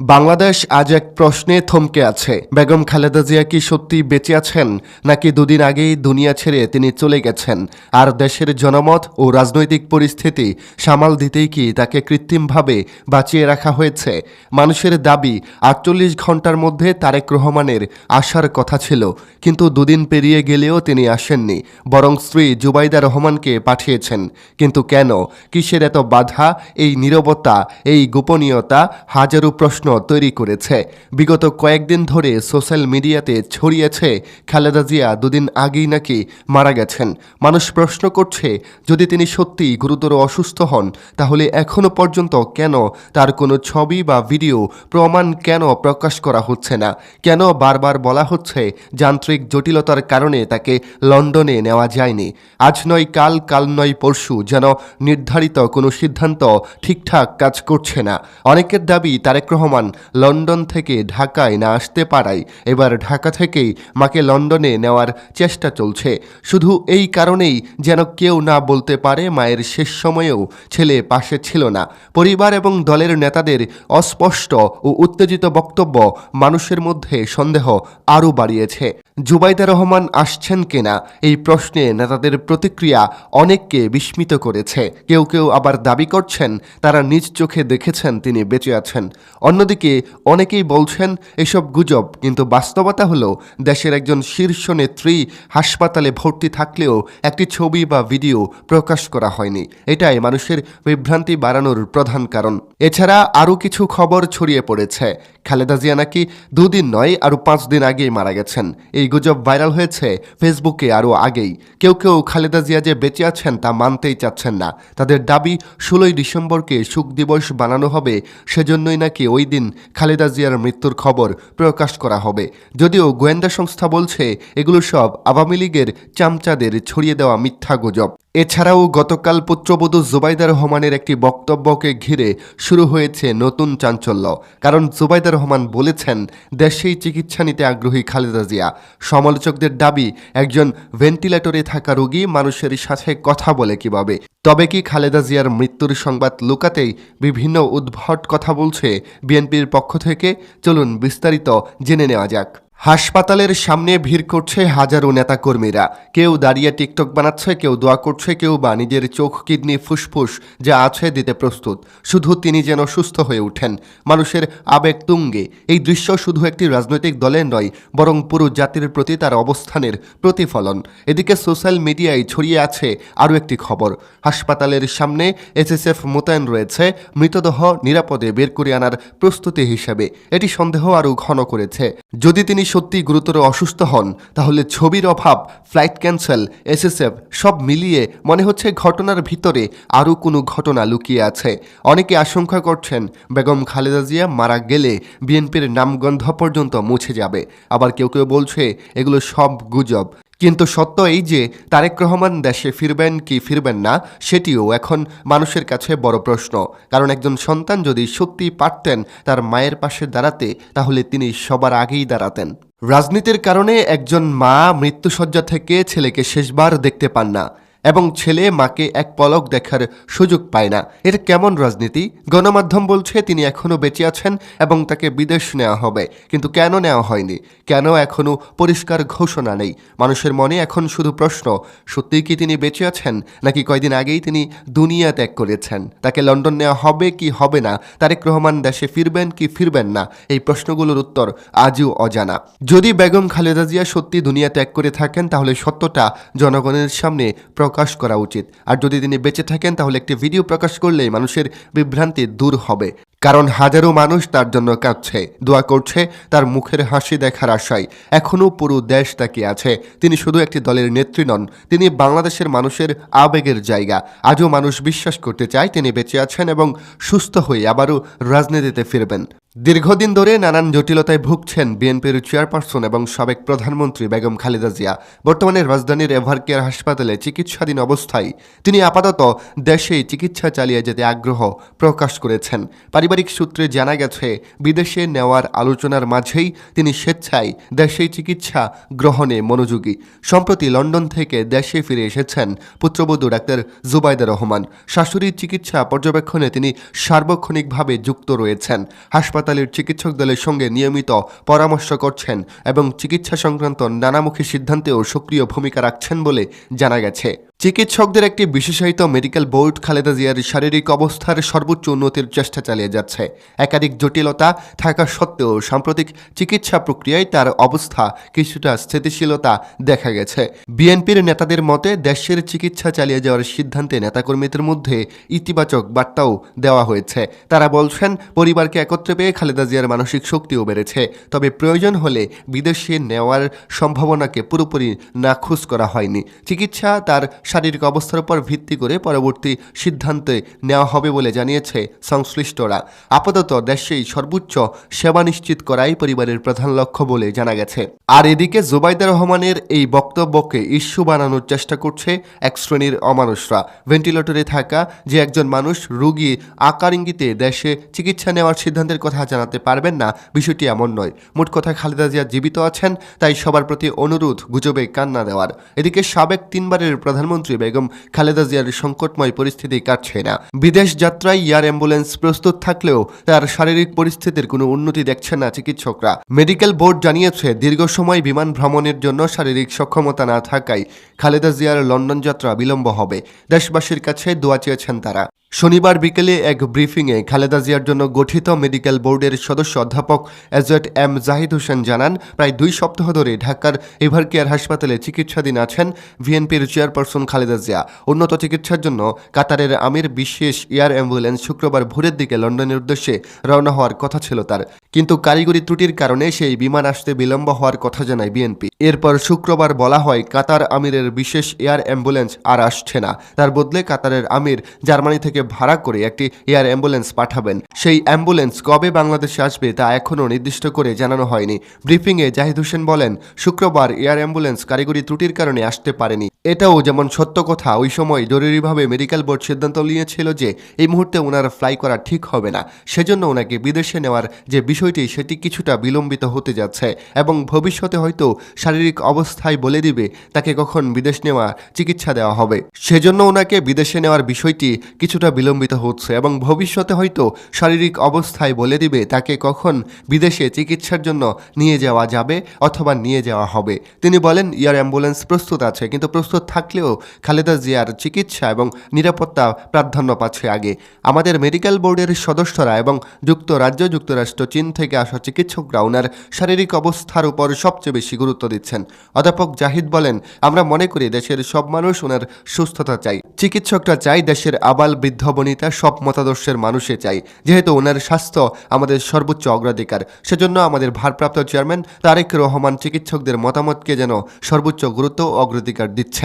বাংলাদেশ আজ এক প্রশ্নে থমকে আছে। বেগম খালেদা জিয়া কি সত্যি বেঁচে আছেন, নাকি দুদিন আগেই দুনিয়া ছেড়ে তিনি চলে গেছেন? আর দেশের জনমত ও রাজনৈতিক পরিস্থিতি সামাল দিতেই কি তাকে কৃত্রিমভাবে বাঁচিয়ে রাখা হয়েছে? মানুষের দাবি, আটচল্লিশ ঘণ্টার মধ্যে তারেক রহমানের আসার কথা ছিল, কিন্তু দুদিন পেরিয়ে গেলেও তিনি আসেননি, বরং স্ত্রী জুবাইদা রহমানকে পাঠিয়েছেন। কিন্তু কেন? কিসের এত বাধা, এই নীরবতা, এই গোপনীয়তা, হাজারো প্রশ্ন তৈরি করেছে। বিগত কয়েকদিন ধরে সোশ্যাল মিডিয়াতে ছড়িয়েছে, খালেদা জিয়া দুদিন আগেই নাকি মারা গেছেন। মানুষ প্রশ্ন করছে, যদি তিনি সত্যি গুরুতর অসুস্থ হন, তাহলে এখনও পর্যন্ত কেন তার কোনো ছবি বা ভিডিও প্রমাণ কেন প্রকাশ করা হচ্ছে না? কেন বারবার বলা হচ্ছে যান্ত্রিক জটিলতার কারণে তাকে লন্ডনে নেওয়া যায়নি? আজ নয় কাল কাল নয় পরশু যেন নির্ধারিত কোনো সিদ্ধান্ত ঠিকঠাক কাজ করছে না। অনেকের দাবি তারেক রহমান লন্ডন থেকে ঢাকায় না আসতে পারায়। এবার ঢাকা থেকেই মাকে লন্ডনে নেওয়ার চেষ্টা চলছে। শুধু এই কারণেই যেন কেউ না বলতে পারে মায়ের শেষ সময়েও ছেলে পাশে ছিল না। পরিবার এবং দলের নেতাদের অস্পষ্ট ও উত্তেজিত বক্তব্য মানুষের মধ্যে সন্দেহ আরও বাড়িয়েছে। জুবাইদা রহমান আসছেন কিনা এই প্রশ্নে নেতাদের প্রতিক্রিয়া অনেককে বিস্মিত করেছে। কেউ কেউ আবার দাবি করছেন, তারা নিজ চোখে দেখেছেন তিনি বেঁচে আছেন। অন্যদিকে অনেকেই বলছেন, এসব গুজব কিন্তু বাস্তবতা হলো দেশের একজন শীর্ষ নেত্রী হাসপাতালে ভর্তি থাকলেও একটি ছবি বা ভিডিও প্রকাশ করা হয়নি। এটাই মানুষের বিভ্রান্তি বাড়ানোর প্রধান কারণ। এছাড়া আরও কিছু খবর ছড়িয়ে পড়েছে। খালেদা জিয়া নাকি দুদিন নয়, আরও পাঁচ দিন আগেই মারা গেছেন। এই গুজব ভাইরাল হয়েছে ফেসবুকে আরও আগেই। কেউ কেউ খালেদা জিয়া যে বেঁচে আছেন তা মানতেই চাচ্ছেন না। তাদের দাবি, ষোলোই ডিসেম্বরকে সুখ দিবস বানানো হবে, সেজন্যই নাকি ওই দিন খালেদা জিয়ার মৃত্যুর খবর প্রকাশ করা হবে। যদিও গোয়েন্দা সংস্থা বলছে, এগুলো সব আওয়ামী লীগের চামচাদের ছড়িয়ে দেওয়া মিথ্যা গুজব। এছাড়াও গতকাল পুত্রবধূ জুবাইদা রহমানের একটি বক্তব্যকে ঘিরে শুরু হয়েছে নতুন চাঞ্চল্য। কারণ জুবাইদা রহমান বলেছেন, দেশেই চিকিৎসা নিতে আগ্রহী খালেদা জিয়া। সমালোচকদের দাবি, একজন ভেন্টিলেটরে থাকা রোগী মানুষের সাথে কথা বলে কীভাবে? তবে কি খালেদা জিয়ার মৃত্যুর সংবাদ লুকাতেই বিভিন্ন উদ্ভট কথা বলছে বিএনপির পক্ষ থেকে? চলুন বিস্তারিত জেনে নেওয়া যাক। হাসপাতালের সামনে ভিড় করছে হাজারো নেতাকর্মীরা। কেউ দাঁড়িয়ে টিকটক বানাচ্ছে, কেউ দোয়া করছে, কেউ বা নিজের চোখ, কিডনি, ফুসফুস যা আছে দিতে প্রস্তুত। শুধু তিনি যেন সুস্থ হয়ে ওঠেন। মানুষের আবেগ তুঙ্গে। এই দৃশ্য শুধু একটি রাজনৈতিক দলের নয়, বরং পুরো জাতির প্রতি তার অবস্থানের প্রতিফলন। এদিকে সোশ্যাল মিডিয়ায় ছড়িয়ে আছে আরও একটি খবর। হাসপাতালের সামনে এসএসএফ মোতায়েন রয়েছে, মৃতদেহ নিরাপদে বের করে আনার প্রস্তুতি হিসেবে। এটি সন্দেহ আরও ঘন করেছে। যদি তিনি সত্যি গুরুতর অসুস্থ হন, তাহলে ছবির অভাব, ফ্লাইট ক্যান্সেল, এসএসএফ সব মিলিয়ে মনে হচ্ছে ঘটনার ভিতরে আরও কোনো ঘটনা লুকিয়ে আছে। অনেকে আশঙ্কা করছেন বেগম খালেদা জিয়া মারা গেলে বিএনপির নামগন্ধ পর্যন্ত মুছে যাবে। আবার কেউ কেউ বলছে এগুলো সব গুজব। কিন্তু সত্য এই যে তারেক রহমান দেশে ফিরবেন কি ফিরবেন না, সেটিও এখন মানুষের কাছে বড় প্রশ্ন। কারণ একজন সন্তান যদি সত্যি পারতেন তার মায়ের পাশে দাঁড়াতে, তাহলে তিনি সবার আগেই দাঁড়াতেন। রাজনীতির কারণে একজন মা মৃত্যুসজ্জা থেকে ছেলেকে শেষবার দেখতে পান না। এবং ছেলে মাকে এক পলক দেখার সুযোগ পায় না। এর কেমন রাজনীতি? গণমাধ্যম বলছে তিনি এখনও বেঁচে আছেন এবং তাকে বিদেশ নেওয়া হবে। কিন্তু কেন নেওয়া হয়নি? কেন এখনও পরিষ্কার ঘোষণা নেই? মানুষের মনে এখন শুধু প্রশ্ন, সত্যিই কি তিনি বেঁচে আছেন? নাকি কয়দিন আগেই তিনি দুনিয়া ত্যাগ করেছেন? তাকে লন্ডন নেওয়া হবে কি হবে না? তারেক রহমান দেশে ফিরবেন কি ফিরবেন না? এই প্রশ্নগুলোর উত্তর আজও অজানা। যদি বেগম খালেদা জিয়া সত্যি দুনিয়া ত্যাগ করে থাকেন, তাহলে সত্যটা জনগণের সামনে প্রকাশ করা উচিত। আর যদি তিনি বেঁচে থাকেন, তাহলে একটি ভিডিও প্রকাশ করলেই মানুষের বিভ্রান্তি দূর হবে। কারণ হাজারো মানুষ তার জন্য কাঁদছে, দোয়া করছে, তার মুখের হাসি দেখার আশায়। এখনও পুরো দেশ তাকিয়ে আছে। তিনি শুধু একটি দলের নেত্রী নন, তিনি বাংলাদেশের মানুষের আবেগের জায়গা। আজও মানুষ বিশ্বাস করতে চায় তিনি বেঁচে আছেন এবং সুস্থ হয়ে আবারও রাজনীতিতে ফিরবেন। দীর্ঘদিন ধরে নানান জটিলতায় ভুগছেন বিএনপির চেয়ারপারসন এবং সাবেক প্রধানমন্ত্রী বেগম খালেদা জিয়া। বর্তমানে রাজধানীর এভারকেয়ার হাসপাতালে চিকিৎসাধীন অবস্থায় তিনি আপাতত দেশেই চিকিৎসা চালিয়ে যেতে আগ্রহ প্রকাশ করেছেন। পারিবারিক সূত্রে জানা গেছে, বিদেশে নেওয়ার আলোচনার মাঝেই তিনি স্বেচ্ছায় দেশেই চিকিৎসা গ্রহণে মনোযোগী। সম্প্রতি লন্ডন থেকে দেশে ফিরে এসেছেন পুত্রবধূ ডাক্তার জুবাইদা রহমান। শাশুড়ির চিকিৎসা পর্যবেক্ষণে তিনি সার্বক্ষণিকভাবে যুক্ত রয়েছেন। হাসপাতাল হাসপাতালের চিকিৎসক দলের সঙ্গে নিয়মিত পরামর্শ করছেন এবং চিকিৎসা সংক্রান্ত নানামুখী সিদ্ধান্তেও সক্রিয় ভূমিকা রাখছেন বলে জানা গেছে। চিকিৎসকদের একটি বিশেষায়িত মেডিকেল বোর্ড খালেদা জিয়ার শারীরিক অবস্থার সর্বোচ্চ উন্নতির চেষ্টা চালিয়ে যাচ্ছে। একাধিক জটিলতা থাকা সত্ত্বেও সাম্প্রতিক চিকিৎসা প্রক্রিয়ায় তার অবস্থা কিছুটা স্থিতিশীলতা দেখা গেছে। বিএনপির নেতাদের মতে দেশের চিকিৎসা চালিয়ে যাওয়ার সিদ্ধান্তে নেতাকর্মীদের মধ্যে ইতিবাচক বার্তাও দেওয়া হয়েছে। তারা বলছেন, পরিবারকে একত্রে পেয়ে খালেদা জিয়ার মানসিক শক্তিও বেড়েছে। তবে প্রয়োজন হলে বিদেশে নেওয়ার সম্ভাবনাকে পুরোপুরি নাখুশ করা হয়নি। চিকিৎসা তার শারীরিক অবস্থার উপর ভিত্তি করে পরবর্তী সিদ্ধান্তে নেওয়া হবে বলে জানিয়েছে সংশ্লিষ্টরা। আপাতত দেশেই সর্বোচ্চ সেবা নিশ্চিত করাই পরিবারের প্রধান লক্ষ্য বলে জানা গেছে। আর এদিকে জুবাইদা রহমানের এই বক্তব্যকে ইস্যু বানানোর চেষ্টা করছে এক শ্রেণির অমানুষরা। ভেন্টিলেটরে থাকা যে একজন মানুষ রুগী আকার ইঙ্গিতে দেশে চিকিৎসা নেওয়ার সিদ্ধান্তের কথা জানাতে পারবেন না, বিষয়টি এমন নয়। মোট কথা খালেদা জিয়া জীবিত আছেন, তাই সবার প্রতি অনুরোধ, গুজবে কান্না দেওয়ার। এদিকে সাবেক তিনবারের প্রধানমন্ত্রী বেগম খালেদা জিয়ার সংকটময় পরিস্থিতি কাটছে না। বিদেশ যাত্রায় এয়ার অ্যাম্বুলেন্স প্রস্তুত থাকলেও তার শারীরিক পরিস্থিতির কোনো উন্নতি দেখছে না চিকিৎসকরা। মেডিকেল বোর্ড জানিয়েছে, দীর্ঘ সময় বিমান ভ্রমণের জন্য শারীরিক সক্ষমতা না থাকায় খালেদা জিয়ার লন্ডন যাত্রা বিলম্ব হবে। দেশবাসীর কাছে দোয়া চেয়েছেন তারা। শনিবার বিকেলে এক ব্রিফিংয়ে খালেদা জিয়ার জন্য গঠিত মেডিকেল বোর্ডের সদস্য অধ্যাপক এজেট এম জাহিদ হোসেন জানান, প্রায় দুই সপ্তাহ ধরে ঢাকার এভার কেয়ার হাসপাতালে চিকিৎসাধীন আছেন ভিএনপির চেয়ারপারসন খালেদা জিয়া। উন্নত চিকিৎসার জন্য কাতারের আমির বিশেষ এয়ার অ্যাম্বুলেন্স শুক্রবার ভোরের দিকে লন্ডনের উদ্দেশ্যে রওনা হওয়ার কথা ছিল তার। কিন্তু কারিগরি ত্রুটির কারণে সেই বিমান আসতে বিলম্ব হওয়ার কথা জানায় বিএনপি। এরপর শুক্রবার বলা হয়, কাতার আমিরের বিশেষ এয়ার অ্যাম্বুলেন্স আর আসছে না। তার বদলে কাতারের আমির জার্মানি থেকে ভাড়া করে একটি এয়ার অ্যাম্বুলেন্স পাঠাবেন। সেই অ্যাম্বুলেন্স কবে বাংলাদেশে আসবে তা এখনও নির্দিষ্ট করে জানানো হয়নি। ব্রিফিংয়ে জাহিদ হোসেন বলেন, শুক্রবার এয়ার অ্যাম্বুলেন্স কারিগরি ত্রুটির কারণে আসতে পারেনি। এটাও যেমন সত্য কথা, ওই সময় জরুরিভাবে মেডিকেল বোর্ড সিদ্ধান্ত নিয়েছিল যে এই মুহূর্তে ওনার ফ্লাই করা ঠিক হবে না। সেজন্য ওনাকে বিদেশে নেওয়ার যে বিষয়টি, সেটি কিছুটা বিলম্বিত হতে যাচ্ছে এবং ভবিষ্যতে হয়তো শারীরিক অবস্থায় বলে দিবে, তাকে কখন বিদেশ নেওয়া, চিকিৎসা দেওয়া হবে। সেজন্য ওনাকে বিদেশে নেওয়ার বিষয়টি কিছুটা বিলম্বিত হচ্ছে এবং ভবিষ্যতে হয়তো শারীরিক অবস্থায় বলে দিবে, তাকে কখন বিদেশে চিকিৎসার জন্য নিয়ে যাওয়া যাবে অথবা নিয়ে যাওয়া হবে। তিনি বলেন ইয়ার অ্যাম্বুলেন্স প্রস্তুত আছে, কিন্তু প্রস্তুত থাকলেও খালেদা জিয়ার চিকিৎসা এবং নিরাপত্তা প্রাধান্য পাচ্ছে আগে। আমাদের মেডিকেল বোর্ডের সদস্যরা এবং যুক্তরাজ্য, যুক্তরাষ্ট্র, চীন থেকে আসা চিকিৎসকরা ওনার শারীরিক অবস্থার উপর সবচেয়ে বেশি গুরুত্ব দিচ্ছেন। অধ্যাপক জাহিদ বলেন, আমরা মনে করি দেশের সব মানুষ ওনার সুস্থতা চাই। চিকিৎসকরা চাই দেশের আবাল বৃদ্ধ বনিতা সব মতাদর্শের মানুষে চাই। যেহেতু ওনার স্বাস্থ্য আমাদের সর্বোচ্চ অগ্রাধিকার, সেজন্য আমাদের ভারপ্রাপ্ত চেয়ারম্যান তারেক রহমান চিকিৎসকদের মতামতকে যেন সর্বোচ্চ গুরুত্ব অগ্রাধিকার দিচ্ছেন।